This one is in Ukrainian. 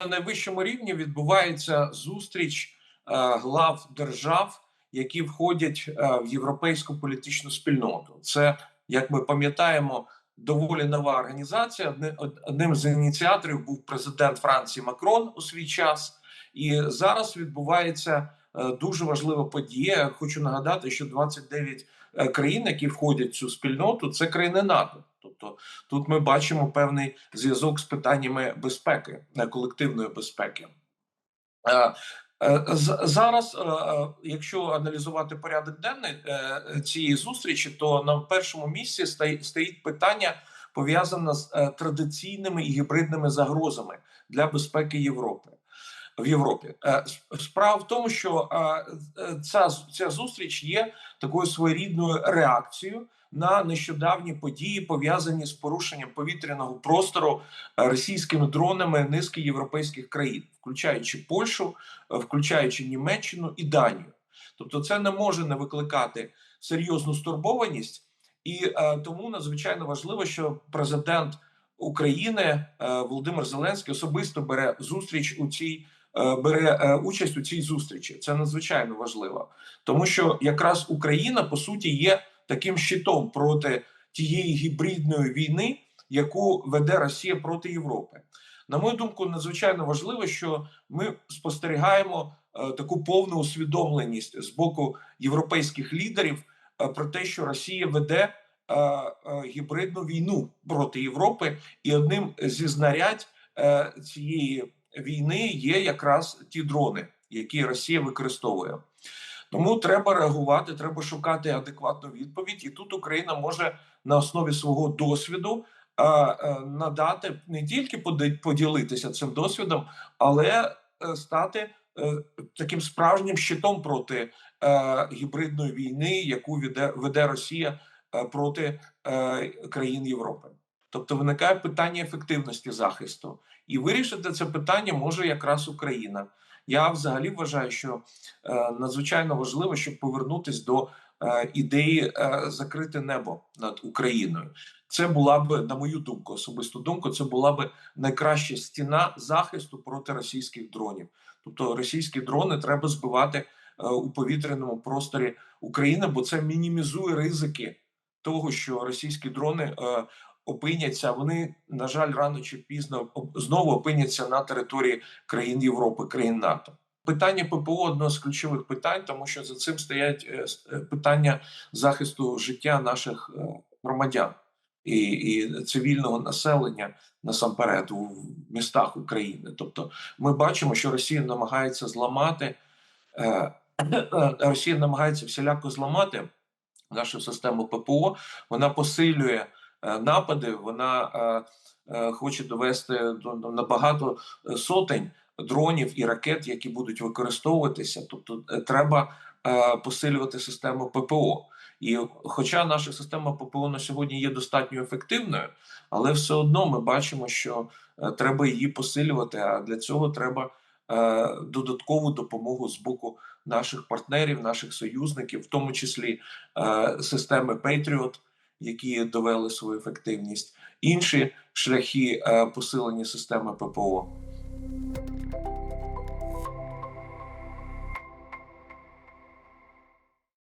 на найвищому рівні відбувається зустріч е, глав держав, які входять е, в європейську політичну спільноту. Це як ми пам'ятаємо, доволі нова організація. Одни- од- Одним з ініціаторів був президент Франції Макрон у свій час, і зараз відбувається е, дуже важлива подія. Хочу нагадати, що 29 е, країн, які входять в цю спільноту, це країни НАТО. Тобто тут ми бачимо певний зв'язок з питаннями безпеки, колективної безпеки. Е, е, Зараз, е, якщо аналізувати порядок денний цієї зустрічі, то на першому місці стоїть питання пов'язане з традиційними і гібридними загрозами для безпеки Європи. В Європі Е, справа в тому, що е, е, ця, ця зустріч є такою своєрідною реакцією на нещодавні події, пов'язані з порушенням повітряного простору російськими дронами низки європейських країн, включаючи Польщу, включаючи Німеччину і Данію. Тобто, це не може не викликати серйозну стурбованість, і тому надзвичайно важливо, що президент України Володимир Зеленський особисто бере зустріч у цій. Е, Бере е, участь у цій зустрічі, це надзвичайно важливо, тому що якраз Україна по суті є таким щитом проти тієї гібридної війни, яку веде Росія проти Європи. На мою думку, надзвичайно важливо, що ми спостерігаємо е, таку повну усвідомленість з боку європейських лідерів про те, що Росія веде гібридну війну проти Європи, і одним зі знарядь цієї війни є якраз ті дрони, які Росія використовує. Тому треба реагувати, треба шукати адекватну відповідь, і тут Україна може на основі свого досвіду е, надати не тільки поділитися цим досвідом, але е, стати е, таким справжнім щитом проти гібридної війни, яку веде, Росія проти країн Європи. Тобто виникає питання ефективності захисту, і вирішити це питання може якраз Україна. Я взагалі вважаю, що е, надзвичайно важливо, щоб повернутися до е, ідеї е, закрити небо над Україною. Це була б, на мою думку, особисту думку, це була б найкраща стіна захисту проти російських дронів. Тобто російські дрони треба збивати у повітряному просторі України, бо це мінімізує ризики того, що російські дрони е, опиняться. Вони на жаль рано чи пізно знову опиняться на території країн Європи, країн НАТО. Питання ППО одне з ключових питань, тому що за цим стоять е, е, питання захисту життя наших е, громадян і, і цивільного населення насамперед у містах України. Тобто, ми бачимо, що Росія намагається зламати Росія намагається всіляко зламати нашу систему ППО. Вона посилює напади, вона е, е, хоче довести до, набагато е, сотень дронів і ракет, які будуть використовуватися. Тобто, е, треба е, посилювати систему ППО. І хоча наша система ППО на сьогодні є достатньо ефективною, але все одно ми бачимо, що е, треба її посилювати. А для цього треба е, додаткову допомогу з боку наших партнерів, наших союзників, в тому числі е, системи Patriot, які довели свою ефективність, інші шляхи е, посилення системи ППО.